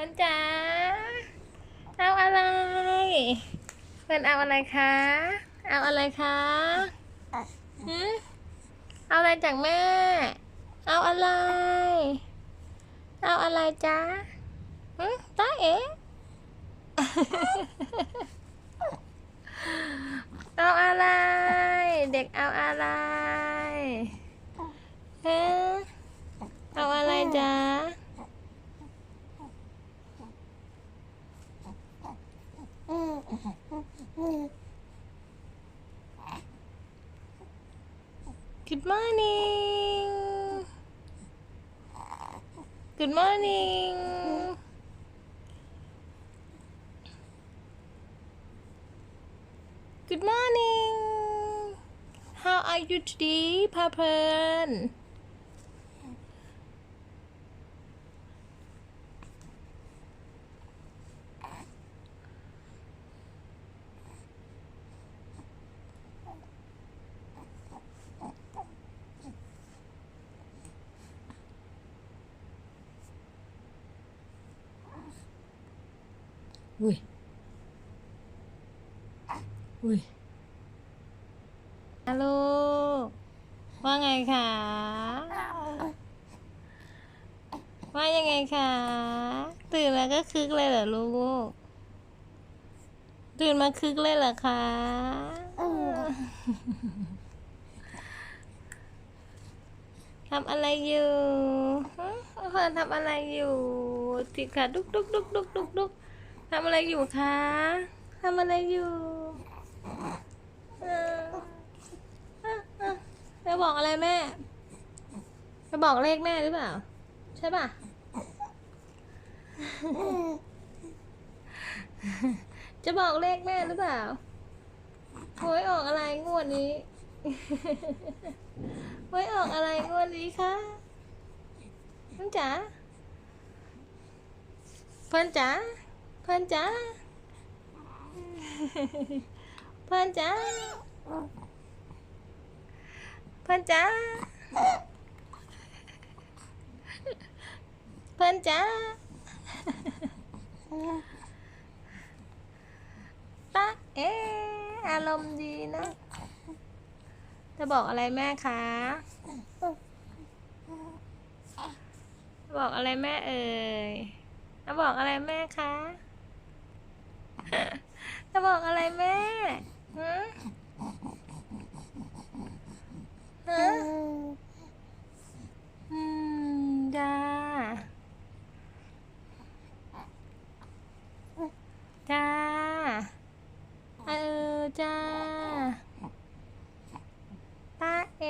ฟิร์นจ๋าเอาอะไรเฟิร์นเอาอะไรคะ เอาอะไรคะหืมเอาอะไรจากแม่ เอาอะไร เอาอะไรจ๊ะหืมตาเอ๋เอาอะไร เด็กเอาอะไร Good morning. Good morning. Good morning. How are you today พ อุ้ย อุ้ย ฮัลโหล ว่าไงคะ ว่ายังไงคะ ตื่นมาก็คึกเลยเหรอลูก ตื่นมาคึกเลยเหรอคะทำอะไรอยู่ฮะเพื่อนทำอะไรอยู่ติดค่ะดุกดุกดุกดุกดุกดุก ทำอะไรอยู่คะทำอะไรอยู่อออะอะจะบอกอะไรแม่ จะบอกเลขแม่หรือเปล่า ใช่ป่ะ จะบอกเลขแม่หรือเปล่าหวยออกอะไรงวดนี้หวยออกอะไรงวดนี้คะน้องจ๋าเพื่อนจ๋า พื่อนจ๋าเพื่อนจ๋าเพื่อนจ๋าเพื่อนจ๋าตาเออารมณ์ดีนะ จะบอกอะไรแม่คะบอกอะไรแม่เอ่ยจะบอกอะไรแม่คะ จะบอกอะไรแม่หือฮะอืมจ้าจ้าเออจ้าตาเอ